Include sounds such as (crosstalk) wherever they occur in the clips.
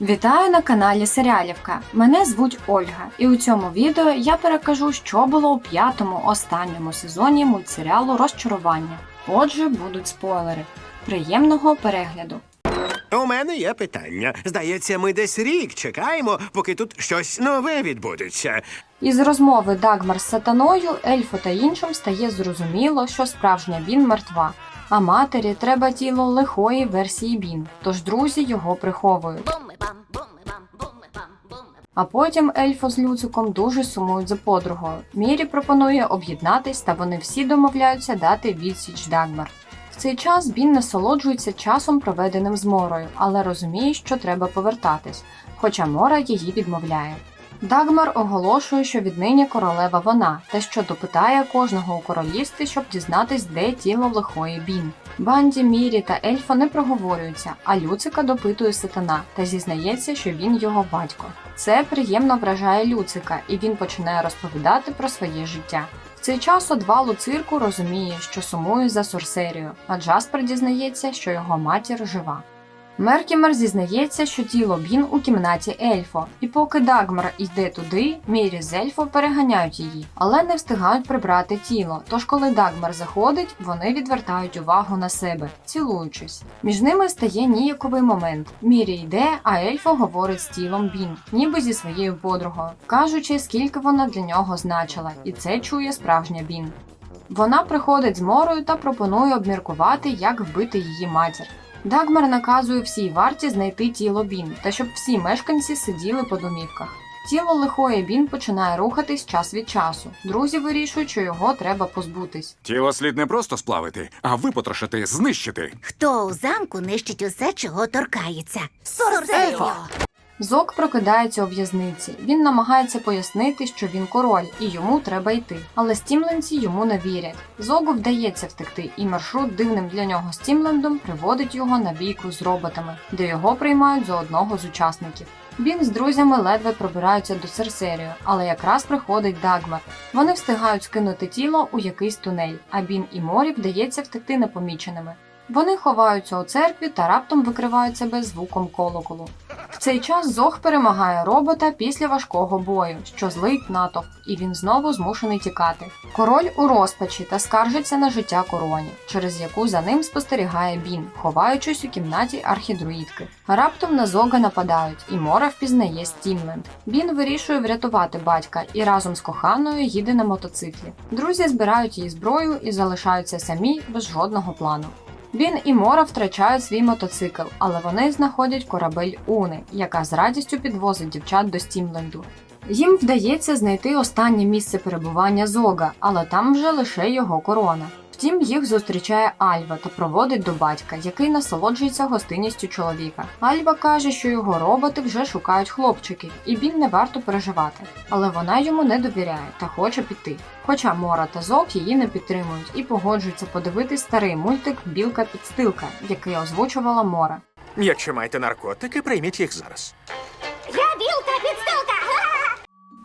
Вітаю на каналі Серіалівка. Мене звуть Ольга, і у цьому відео я перекажу, що було у п'ятому останньому сезоні мультсеріалу Розчарування. Отже, будуть спойлери. Приємного перегляду. У мене є питання. Здається, ми десь рік чекаємо, поки тут щось нове відбудеться. Із розмови Дагмар з сатаною, ельфу та іншим стає зрозуміло, що справжня Бін мертва. А матері треба тіло лихої версії Бін, тож друзі його приховують. А потім Ельфо з Люциком дуже сумують за подругою. Мірі пропонує об'єднатись, та вони всі домовляються дати відсіч Дагмар. В цей час Бін насолоджується часом, проведеним з Морою, але розуміє, що треба повертатись, хоча Мора її відмовляє. Дагмар оголошує, що віднині королева вона, та що допитає кожного у королівстві, щоб дізнатись, де тіло лихої Бін. Банді, Мірі та Ельфа не проговорюються, а Люцика допитує сатана та зізнається, що він його батько. Це приємно вражає Люцика, і він починає розповідати про своє життя. В цей час одвалу цирку розуміє, що сумує за Сорсерію, а Джаспер дізнається, що його матір жива. Меркімер зізнається, що тіло Бін у кімнаті Ельфо, і поки Дагмар йде туди, Мірі з Ельфо переганяють її, але не встигають прибрати тіло. Тож, коли Дагмар заходить, вони відвертають увагу на себе, цілуючись. Між ними стає ніяковий момент. Мірі йде, а Ельфо говорить з тілом Бін, ніби зі своєю подругою, кажучи, скільки вона для нього значила, і це чує справжня Бін. Вона приходить з морою та пропонує обміркувати, як вбити її матір. Дагмар наказує всій варті знайти тіло Бін та щоб всі мешканці сиділи по домівках. Тіло лихої Бін починає рухатись час від часу. Друзі вирішують, що його треба позбутись. Тіло слід не просто сплавити, а випотрошити, знищити. Хто у замку нищить усе, чого торкається? Сорсеріо! Зок прокидається у в'язниці. Він намагається пояснити, що він король і йому треба йти. Але стімленці йому не вірять. Зогу вдається втекти, і маршрут дивним для нього стімлендом приводить його на бійку з роботами, де його приймають за одного з учасників. Він з друзями ледве пробираються до Серсерію, але якраз приходить Дагмар. Вони встигають скинути тіло у якийсь тунель, а Бін і Морі вдається втекти непоміченими. Вони ховаються у церкві та раптом викривають себе звуком колоколу. В цей час Зох перемагає робота після важкого бою, що злить натовп, і він знову змушений тікати. Король у розпачі та скаржиться на життя короні, через яку за ним спостерігає Бін, ховаючись у кімнаті архідруїдки. Раптом на Зога нападають, і Мора впізнає Стімленд. Бін вирішує врятувати батька і разом з коханою їде на мотоциклі. Друзі збирають її зброю і залишаються самі без жодного плану. Він і Мора втрачають свій мотоцикл, але вони знаходять корабель Уни, яка з радістю підвозить дівчат до Стімленду. Їм вдається знайти останнє місце перебування Зога, але там вже лише його корона. Втім, їх зустрічає Альва та проводить до батька, який насолоджується гостинністю чоловіка. Альва каже, що його роботи вже шукають хлопчиків, і він не варто переживати. Але вона йому не довіряє та хоче піти. Хоча Мора та Зок її не підтримують і погоджуються подивитись старий мультик Білка підстилка, який озвучувала Мора. Якщо маєте наркотики, прийміть їх зараз.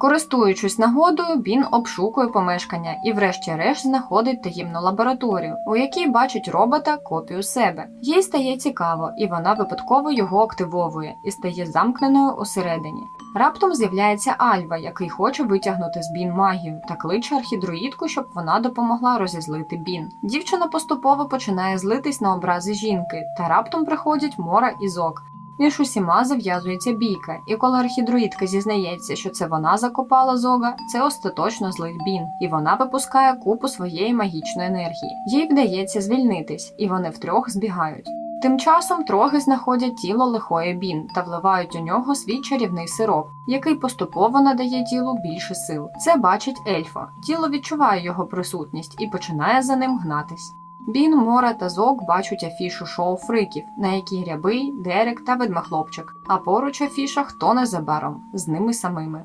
Користуючись нагодою, він обшукує помешкання і, врешті-решт, знаходить таємну лабораторію, у якій бачить робота копію себе. Їй стає цікаво, і вона випадково його активовує і стає замкненою усередині. Раптом з'являється Альва, який хоче витягнути з Бін магію, та кличе архідруїдку, щоб вона допомогла розізлити Бін. Дівчина поступово починає злитись на образи жінки, та раптом приходять Мора і Зок. Між усіма зав'язується бійка, і коли архідруїдка зізнається, що це вона закопала зога, це остаточно злить Бін, і вона випускає купу своєї магічної енергії. Їй вдається звільнитись, і вони втрьох збігають. Тим часом троги знаходять тіло лихої Бін та вливають у нього свій чарівний сироп, який поступово надає тілу більше сил. Це бачить ельфа. Тіло відчуває його присутність і починає за ним гнатись. Бін, Мора та Зок бачать афішу шоу фриків, на якій рябий, Дерек та ведмахлопчик, а поруч афіша хто незабаром з ними самими.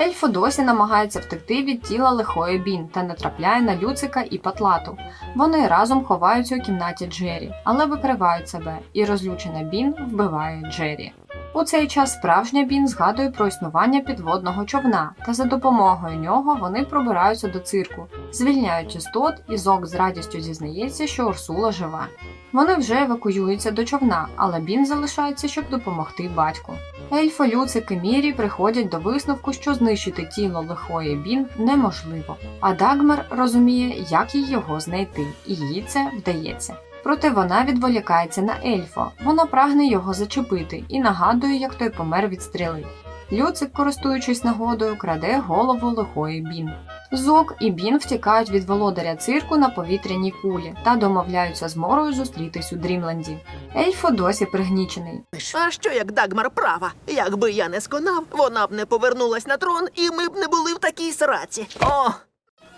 Ельфо досі намагається втекти від тіла лихої Бін та натрапляє на Люцика і Патлату. Вони разом ховаються у кімнаті Джері, але викривають себе, і розлючена Бін вбиває Джері. У цей час справжня Бін згадує про існування підводного човна, та за допомогою нього вони пробираються до цирку, звільняють істот, і Зок з радістю зізнається, що Урсула жива. Вони вже евакуюються до човна, але Бін залишається, щоб допомогти батьку. Ельфо, Люцик і Мірі приходять до висновку, що знищити тіло лихої Бін неможливо. А Дагмар розуміє, як їй його знайти, і їй це вдається. Проте вона відволікається на ельфа. Вона прагне його зачепити і нагадує, як той помер від стріли. Люцик, користуючись нагодою, краде голову лихої Бін. Зок і Бін втікають від володаря цирку на повітряній кулі та домовляються з Морою зустрітись у Дрімленді. Ельфо досі пригнічений. А що як Дагмар права? Якби я не сконав, вона б не повернулась на трон, і ми б не були в такій сраці. О,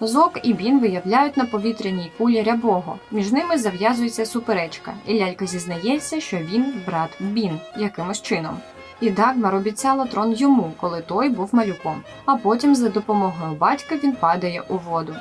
Зок і Бін виявляють на повітряній кулі рябого. Між ними зав'язується суперечка, і лялька зізнається, що він брат Бін якимось чином. І Дагмар обіцяла трон йому, коли той був малюком, а потім за допомогою батька він падає у воду.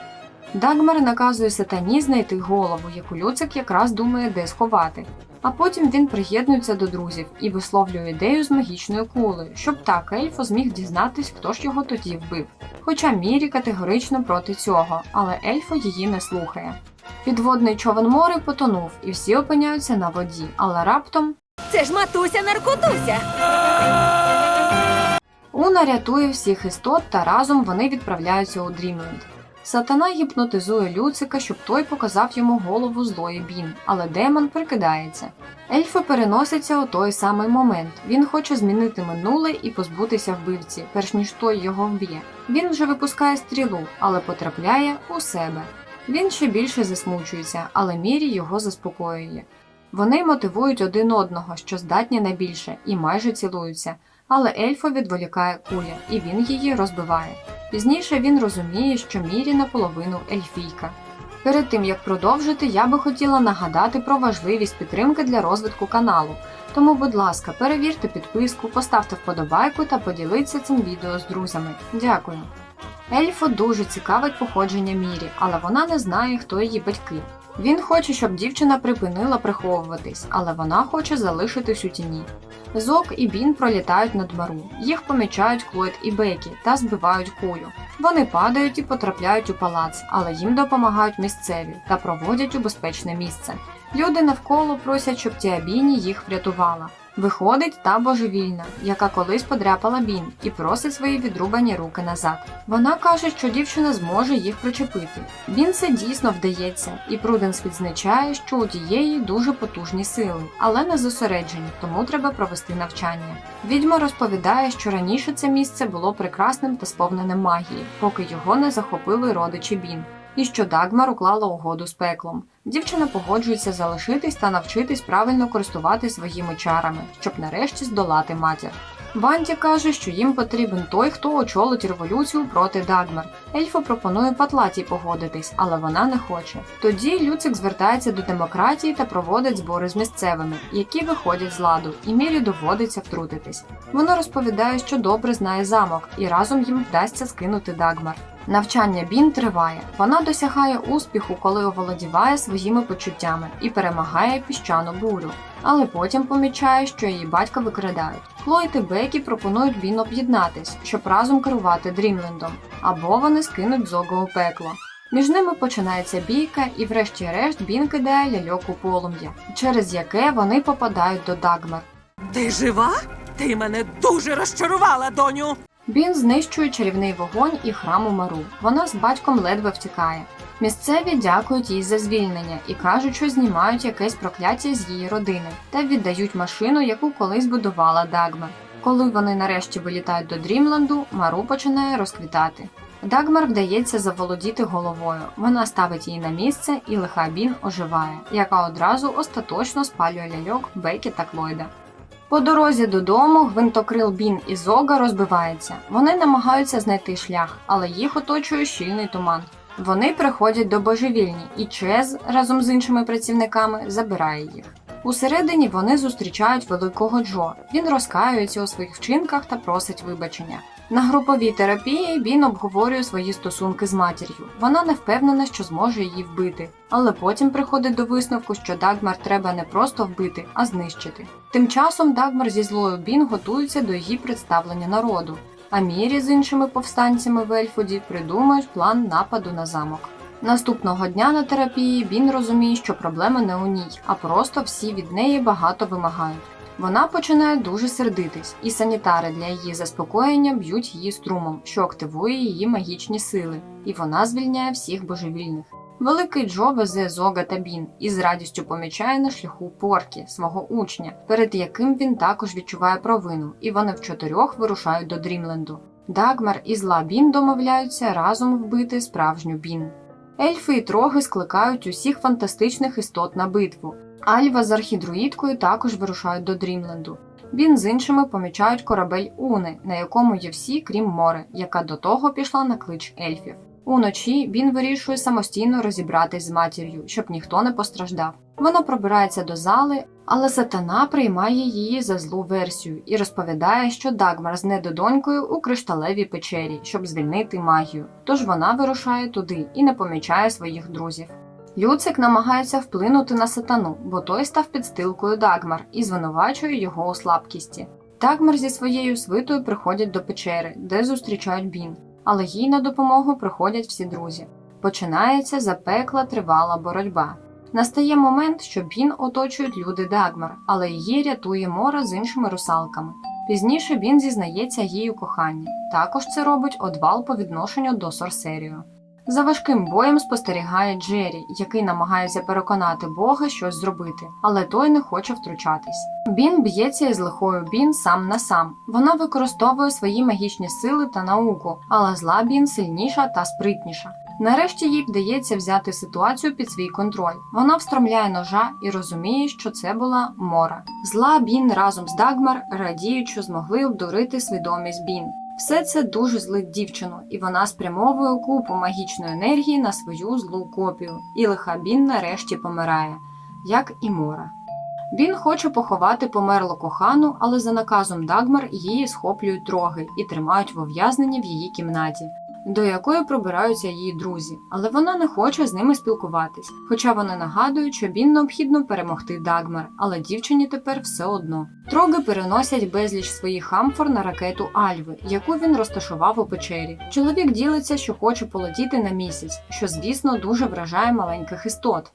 Дагмар наказує сатані знайти голову, яку Люцик якраз думає, де сховати. А потім він приєднується до друзів і висловлює ідею з магічною кулею, щоб так ельфо зміг дізнатись, хто ж його тоді вбив. Хоча Мірі категорично проти цього, але ельфо її не слухає. Підводний човен мори потонув, і всі опиняються на воді, але раптом Це ж матуся наркотуся. Уна рятує всіх істот та разом вони відправляються у Дрімленд. Сатана гіпнотизує Люцика, щоб той показав йому голову злої Бін, але демон прикидається. Ельфи переноситься у той самий момент. Він хоче змінити минуле і позбутися вбивці, перш ніж той його вб'є. Він вже випускає стрілу, але потрапляє у себе. Він ще більше засмучується, але Мірі його заспокоює. Вони мотивують один одного, що здатні на більше, і майже цілуються. Але ельфа відволікає куля, і він її розбиває. Пізніше він розуміє, що Мірі наполовину ельфійка. Перед тим як продовжити, я би хотіла нагадати про важливість підтримки для розвитку каналу. Тому, будь ласка, перевірте підписку, поставте вподобайку та поділіться цим відео з друзями. Дякую. Ельфу дуже цікавить походження Мірі, але вона не знає, хто її батьки. Він хоче, щоб дівчина припинила приховуватись, але вона хоче залишитись у тіні. Зок і Бін пролітають над мару. Їх помічають Клойд і Бекі та збивають кулю. Вони падають і потрапляють у палац, але їм допомагають місцеві та проводять у безпечне місце. Люди навколо просять, щоб Тіабіні їх врятувала. Виходить та божевільна, яка колись подряпала Бін, і просить свої відрубані руки назад. Вона каже, що дівчина зможе їх причепити. Бін це дійсно вдається, і Пруденс відзначає, що у тієї дуже потужні сили, але не зосереджені, тому треба провести навчання. Відьма розповідає, що раніше це місце було прекрасним та сповненим магії, поки його не захопили родичі Бін. І що Дагмар уклала угоду з пеклом. Дівчина погоджується залишитись та навчитись правильно користувати своїми чарами, щоб нарешті здолати матір. Банті каже, що їм потрібен той, хто очолить революцію проти Дагмар. Ельфа пропонує Патлаті погодитись, але вона не хоче. Тоді Люцик звертається до демократії та проводить збори з місцевими, які виходять з ладу, і Мірі доводиться втрутитись. Вона розповідає, що добре знає замок, і разом їм вдасться скинути Дагмар. Навчання Бін триває. Вона досягає успіху, коли оволодіває своїми почуттями і перемагає піщану бурю. Але потім помічає, що її батька викрадають. Хлойд і Бекі пропонують Бін об'єднатись, щоб разом керувати Дрімлендом, або вони скинуть Зого у пекло. Між ними починається бійка, і врешті-решт Бін кидає ляльок у полум'я, через яке вони попадають до Дагмар. Ти жива? Ти мене дуже розчарувала, доню. Бін знищує чарівний вогонь і храм у Мару. Вона з батьком ледве втікає. Місцеві дякують їй за звільнення і кажуть, що знімають якесь прокляття з її родини та віддають машину, яку колись будувала Дагмар. Коли вони нарешті вилітають до Дрімленду, Мару починає розквітати. Дагмар вдається заволодіти головою. Вона ставить її на місце, і лиха Бін оживає, яка одразу остаточно спалює ляльок Бекі та Клойда. По дорозі додому гвинтокрил Бін і Зога розбивається. Вони намагаються знайти шлях, але їх оточує щільний туман. Вони приходять до божевільні, і Чез разом з іншими працівниками забирає їх. Усередині вони зустрічають великого Джо. Він розкаюється у своїх вчинках та просить вибачення. На груповій терапії він обговорює свої стосунки з матір'ю. Вона не впевнена, що зможе її вбити, але потім приходить до висновку, що Дагмар треба не просто вбити, а знищити. Тим часом Дагмар зі злою Бін готується до її представлення народу. А Мірі з іншими повстанцями в Ельфоді придумають план нападу на замок. Наступного дня на терапії Бін розуміє, що проблема не у ній, а просто всі від неї багато вимагають. Вона починає дуже сердитись, і санітари для її заспокоєння б'ють її струмом, що активує її магічні сили, і вона звільняє всіх божевільних. Великий Джо везе Зога та Бін і з радістю помічає на шляху Поркі, свого учня, перед яким він також відчуває провину, і вони в чотирьох вирушають до Дрімленду. Дагмар і зла Бін домовляються разом вбити справжню Бін. Ельфи і троги скликають усіх фантастичних істот на битву. Альва з архідруїдкою також вирушають до Дрімленду. Він з іншими помічають корабель Уни, на якому є всі, крім море, яка до того пішла на клич ельфів. Уночі він вирішує самостійно розібратись з матір'ю, щоб ніхто не постраждав. Вона пробирається до зали, але сатана приймає її за злу версію і розповідає, що Дагмар з недодонькою у кришталевій печері, щоб звільнити магію. Тож вона вирушає туди і не помічає своїх друзів. Люцик намагається вплинути на сатану, бо той став підстилкою Дагмар і звинувачує його у слабкісті. Дагмар зі своєю свитою приходять до печери, де зустрічають Бін, але їй на допомогу приходять всі друзі. Починається запекла тривала боротьба. Настає момент, що Бін оточують люди Дагмар, але її рятує Мора з іншими русалками. Пізніше Бін зізнається їй у коханні. Також це робить одвал по відношенню до Сорсерію. За важким боєм спостерігає Джері, який намагається переконати Бога щось зробити, але той не хоче втручатись. Бін б'ється із лихою Бін сам на сам. Вона використовує свої магічні сили та науку, але зла Бін сильніша та спритніша. Нарешті їй вдається взяти ситуацію під свій контроль. Вона встромляє ножа і розуміє, що це була Мора. Зла Бін разом з Дагмар радіють, що змогли обдурити свідомість Бін. Все це дуже злить дівчину, і вона спрямовує купу магічної енергії на свою злу копію. І лиха Бін нарешті помирає, як і Мора. Він хоче поховати померлу кохану, але за наказом Дагмар її схоплюють троги і тримають в ув'язненні в її кімнаті, до якої пробираються її друзі, але вона не хоче з ними спілкуватись. Хоча вони нагадують, що Бін необхідно перемогти Дагмар, але дівчині тепер все одно. Троги переносять безліч своїх амфор на ракету Альви, яку він розташував у печері. Чоловік ділиться, що хоче полетіти на місяць, що звісно дуже вражає маленьких істот.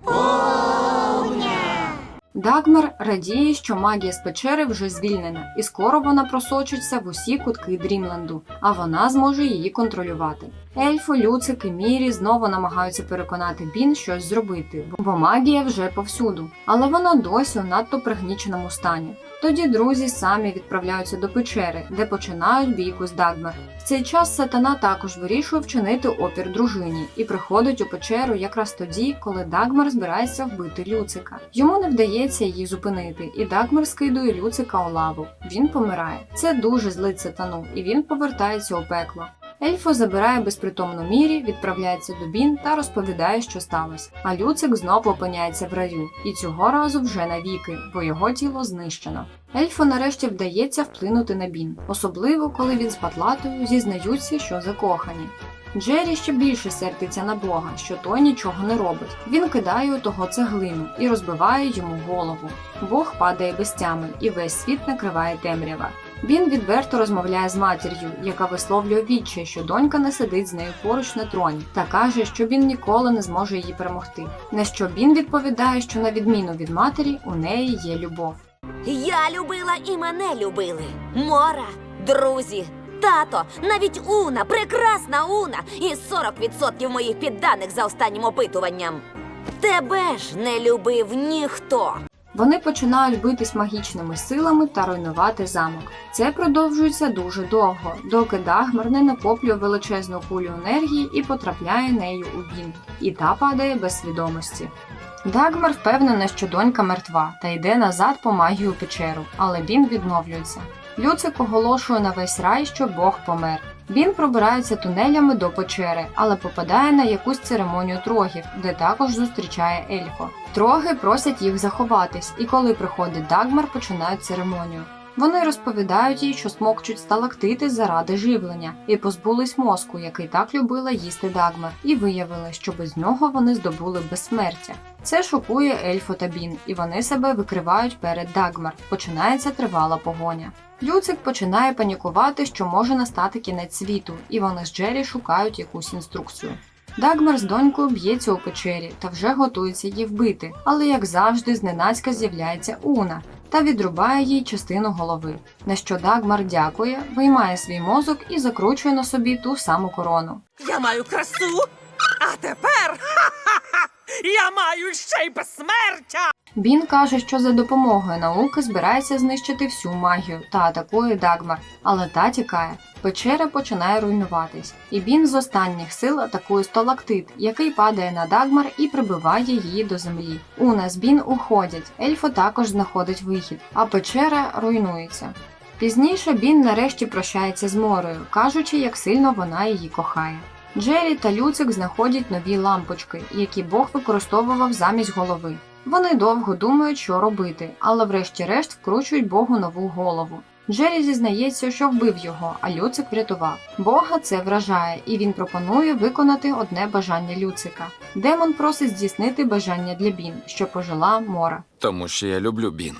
Дагмар радіє, що магія з печери вже звільнена, і скоро вона просочиться в усі кутки Дрімленду, а вона зможе її контролювати. Ельфи, Люцик Мірі знову намагаються переконати Бін щось зробити, бо магія вже повсюду, але вона досі у надто пригніченому стані. Тоді друзі самі відправляються до печери, де починають бійку з Дагмар. В цей час сатана також вирішує вчинити опір дружині і приходить у печеру якраз тоді, коли Дагмар збирається вбити Люцика. Йому не вдається її зупинити, і Дагмар скидує Люцика у лаву. Він помирає. Це дуже злить сатану, і він повертається у пекло. Ельфо забирає безпритомну мірі, відправляється до Бін та розповідає, що сталося. А Люцик знову опиняється в раю, і цього разу вже навіки, бо його тіло знищено. Ельфу нарешті вдається вплинути на Бін, особливо коли він з патлатою зізнаються, що закохані. Джері ще більше сердиться на Бога, що той нічого не робить. Він кидає у того цеглину і розбиває йому голову. Бог падає без тями, і весь світ накриває темрява. Він відверто розмовляє з матір'ю, яка висловлює відчай, що донька не сидить з нею поруч на троні, та каже, що він ніколи не зможе її перемогти. На що він відповідає, що на відміну від матері у неї є любов. Я любила і мене любили. Мора, друзі, тато, навіть Уна, прекрасна Уна, і 40% моїх підданих за останнім опитуванням. Тебе ж не любив ніхто. Вони починають битись магічними силами та руйнувати замок. Це продовжується дуже довго, доки Дагмар не накоплює величезну кулю енергії і потрапляє нею у Бін, і та падає без свідомості. Дагмар впевнена, що донька мертва та йде назад по магію печеру, але Бін відновлюється. Люцик оголошує на весь рай, що Бог помер. Він пробирається тунелями до печери, але попадає на якусь церемонію трогів, де також зустрічає ельфо. Троги просять їх заховатись, і коли приходить Дагмар, починають церемонію. Вони розповідають їй, що смокчуть сталактити заради живлення, і позбулись мозку, який так любила їсти Дагмар, і виявили, що без нього вони здобули безсмертя. Це шокує Ельфо та Бін, і вони себе викривають перед Дагмар. Починається тривала погоня. Люцик починає панікувати, що може настати кінець світу, і вони з Джері шукають якусь інструкцію. Дагмар з донькою б'ється у печері та вже готується її вбити, але як завжди, зненацька з'являється Уна. Та відрубає їй частину голови. На що Дагмар дякує, виймає свій мозок і закручує на собі ту саму корону. Я маю красу, а тепер (laughs) ха-ха-ха, я маю ще й безсмертя. Бін каже, що за допомогою науки збирається знищити всю магію та атакує Дагмар, але та тікає. Печера починає руйнуватись, і Бін з останніх сил атакує сталактит, який падає на Дагмар і прибиває її до землі. Уна з Бін уходять, Ельфо також знаходить вихід, а печера руйнується. Пізніше Бін нарешті прощається з Морою, кажучи, як сильно вона її кохає. Джері та Люцик знаходять нові лампочки, які Бог використовував замість голови. Вони довго думають, що робити, але врешті-решт вкручують Богу нову голову. Джері зізнається, що вбив його, а Люцик врятував. Бога це вражає, і він пропонує виконати одне бажання Люцика. Демон просить здійснити бажання для Бін, що пожила Мора. Тому що я люблю Бін.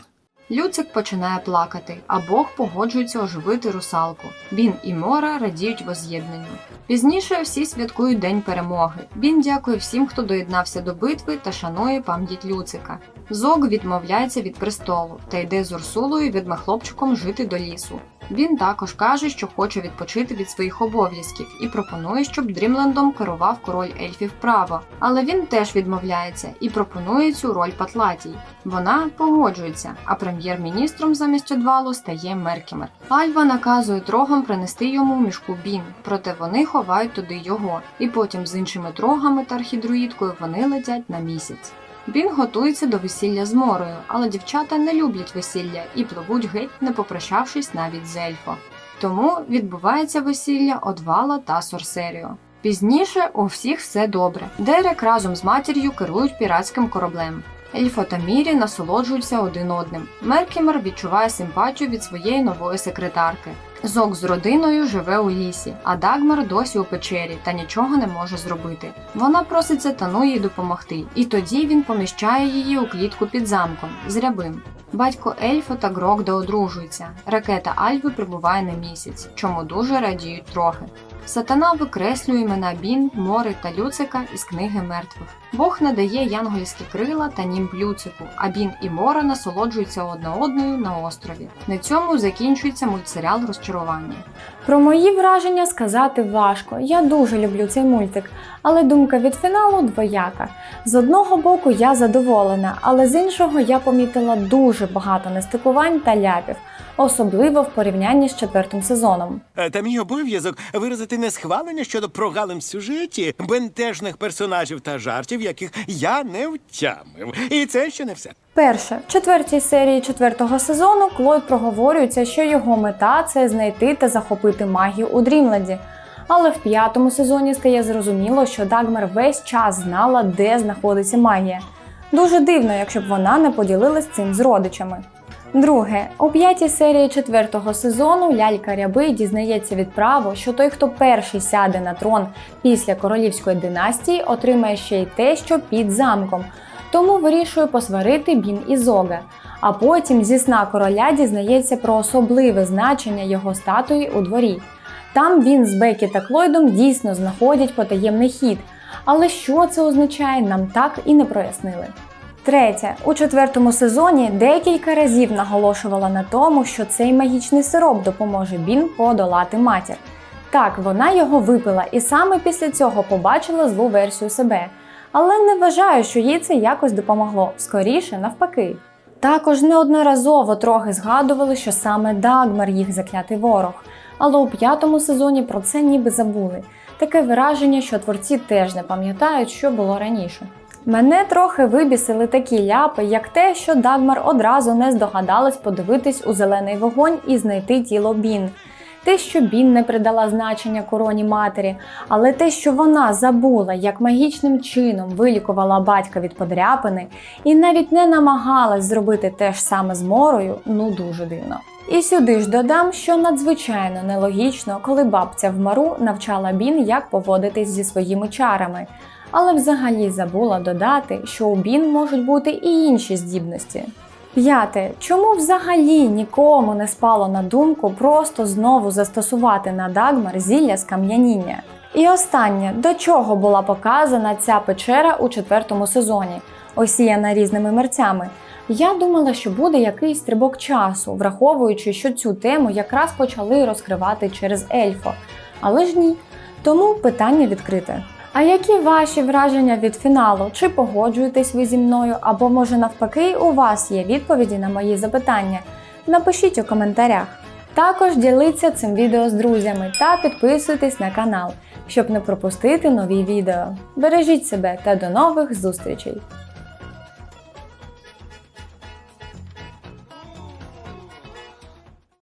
Люцик починає плакати, а Бог погоджується оживити русалку. Він і Мора радіють воз'єднанню. Пізніше всі святкують День перемоги. Він дякує всім, хто доєднався до битви та шанує пам'ять Люцика. Зог відмовляється від престолу та йде з Урсулою відмахлопчиком жити до лісу. Він також каже, що хоче відпочити від своїх обов'язків і пропонує, щоб Дрімлендом керував король ельфів право. Але він теж відмовляється і пропонує цю роль Патлатій. Вона погоджується, а прем'єр-міністром замість одвалу стає Меркімер. Альва наказує трогам принести йому мішку бін, проте вони ховають туди його, і потім з іншими трогами та архідруїдкою вони летять на місяць. Бін готується до весілля з Морою, але дівчата не люблять весілля і пливуть геть, не попрощавшись навіть з ельфо. Тому відбувається весілля Одвала та Сорсеріо. Пізніше у всіх все добре. Дерек разом з матір'ю керують піратським кораблем. Ельфо та Мірі насолоджуються один одним. Меркімер відчуває симпатію від своєї нової секретарки. Зок з родиною живе у лісі, а Дагмар досі у печері та нічого не може зробити. Вона просить Сатану їй допомогти, і тоді він поміщає її у клітку під замком з рябим. Батько Ельфа та Грок одружуються. Ракета Альви прибуває на місяць, чому дуже радіють трохи. Сатана викреслює імена Бін, Мори та Люцика із книги мертвих. Бог надає янгольські крила та німб Люцику, а Бін і Мора насолоджуються одна одною на острові. На цьому закінчується мультсеріал розчарування. Про мої враження сказати важко. Я дуже люблю цей мультик, але думка від фіналу двояка. З одного боку я задоволена, але з іншого я помітила дуже багато нестикувань та ляпів, особливо в порівнянні з четвертим сезоном. Е, Та мій обов'язок виразити несхвалення щодо прогалин в сюжеті, бентежних персонажів та жартів, яких я не втямив. І це ще не все. Перше, в четвертій серії четвертого сезону Клод проговорюється, що його мета це знайти та захопити магію у Дрімленді. Але в п'ятому сезоні стає зрозуміло, що Дагмар весь час знала, де знаходиться магія. Дуже дивно, якщо б вона не поділилась цим з родичами. Друге, у п'ятій серії четвертого сезону лялька Ряби дізнається від право, що той, хто перший сяде на трон після королівської династії, отримає ще й те, що під замком. Тому вирішує посварити Бін і Зога. А потім зі сна короля дізнається про особливе значення його статуї у дворі. Там він з Бекі та Клойдом дійсно знаходять потаємний хід. Але що це означає, нам так і не прояснили. Третє, у четвертому сезоні декілька разів наголошувала на тому, що цей магічний сироп допоможе Бін подолати матір. Так, вона його випила і саме після цього побачила злу версію себе. Але не вважаю, що їй це якось допомогло, скоріше навпаки. Також неодноразово трохи згадували, що саме Дагмар їх заклятий ворог, але у п'ятому сезоні про це ніби забули. Таке враження, що творці теж не пам'ятають, що було раніше. Мене трохи вибісили такі ляпи, як те, що Дагмар одразу не здогадалась подивитись у зелений вогонь і знайти тіло Бін. Те, що Бін не придала значення короні матері, але те, що вона забула, як магічним чином вилікувала батька від подряпини, і навіть не намагалась зробити те ж саме з Морою, ну дуже дивно. І сюди ж додам, що надзвичайно нелогічно, коли бабця в Мару навчала Бін, як поводитись зі своїми чарами, але взагалі забула додати, що у Бін можуть бути і інші здібності. П'яте. Чому взагалі нікому не спало на думку просто знову застосувати на Дагмар зілля скам'яніння? І останнє, до чого була показана ця печера у четвертому сезоні. осіяна різними мерцями. Я думала, що буде якийсь стрибок часу, враховуючи, що цю тему якраз почали розкривати через ельфо. Але ж ні. Тому питання відкрите. А які ваші враження від фіналу? Чи погоджуєтесь ви зі мною, або може навпаки у вас є відповіді на мої запитання? Напишіть у коментарях. Також діліться цим відео з друзями та підписуйтесь на канал, щоб не пропустити нові відео. Бережіть себе та до нових зустрічей!